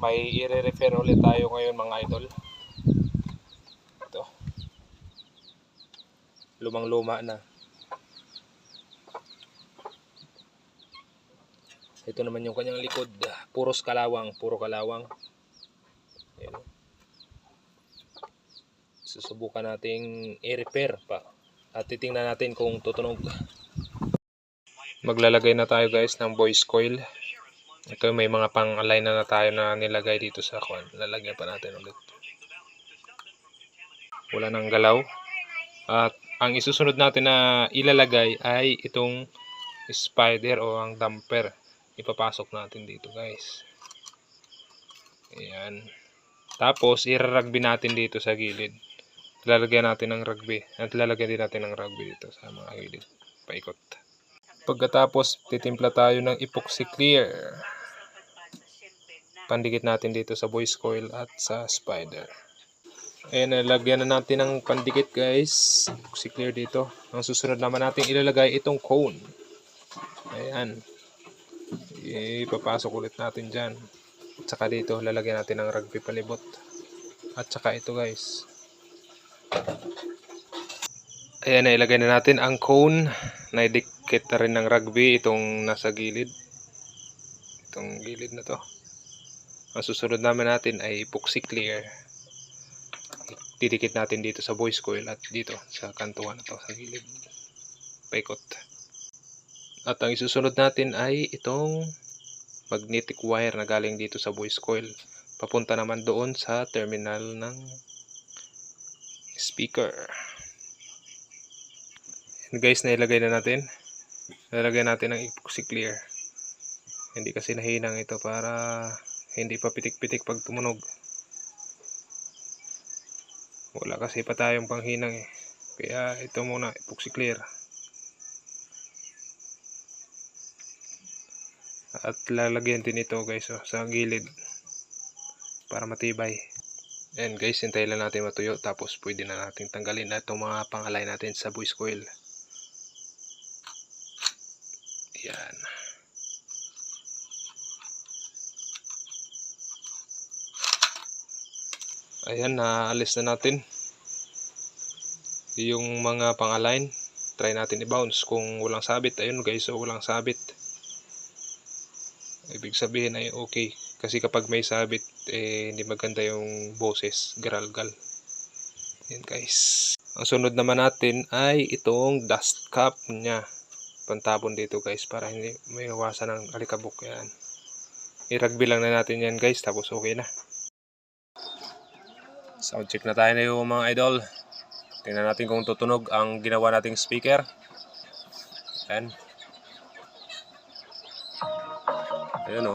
may i-refer ulit tayo ngayon mga idol. Ito. Lumang-luma na. Ito naman yung kanyang likod. Puros kalawang, puro kalawang. Ayan. Susubukan nating i-repair pa. At titingnan natin kung tutunog. Maglalagay na tayo guys ng voice coil. Ito may mga pang-align na, na tayo na nilagay dito sa kwan. Lalagyan pa natin ulit. Wala nang galaw. At ang isusunod natin na ilalagay ay itong spider o ang damper. Ipapasok natin dito guys. Ayan. Tapos iraragbi natin dito sa gilid. Lalagyan natin ng rugby. At lalagyan din natin ng rugby dito sa mga gilid. Paikot. Pagkatapos, titimpla tayo ng epoxy clear. Pandikit natin dito sa voice coil at sa spider. Ayan, nalagyan na natin ng pandikit guys. Epoxy clear dito. Ang susunod naman natin ilalagay itong cone. Ayan. Ipapasok ulit natin dyan. At saka dito, lalagyan natin ng rugby palibot. At saka ito guys. Ayan, nailagay na natin ang cone. Naidikit na rin ng rugby itong nasa gilid. Itong gilid na to. Ang susunod naman natin ay epoxy clear. Didikit natin dito sa voice coil at dito sa kantuan na to sa gilid. Paikot. At ang isusunod natin ay itong magnetic wire na galing dito sa voice coil. Papunta naman doon sa terminal ng speaker. Yan guys, nailagay na natin. Nilagay natin ng epoxy clear. Hindi kasi nahinang ito para hindi pa pitik-pitik pag tumunog. Wala kasi pa tayong panghinang eh. Kaya ito muna, epoxy clear. At lalagyan din ito guys oh, sa gilid para matibay. Ayan guys, hintayin lang natin matuyo tapos pwede na natin tanggalin na itong mga pangalay natin sa voice coil. Yan. Ayan, naalis na natin. Yung mga pang-align, try natin i-bounce. Kung walang sabit, ayun guys, so walang sabit. Ibig sabihin ay okay. Kasi kapag may sabit, eh, hindi maganda yung boses, garalgal. Yan guys. Ang sunod naman natin ay itong dust cap niya. Pantabon dito guys para hindi may iwasan ng alikabok yan. I-rugby lang na natin yan guys tapos okay na. Sound check na tayo na yung mga idol. Tingnan natin kung tutunog ang ginawa nating speaker. Ayan. Ayan o.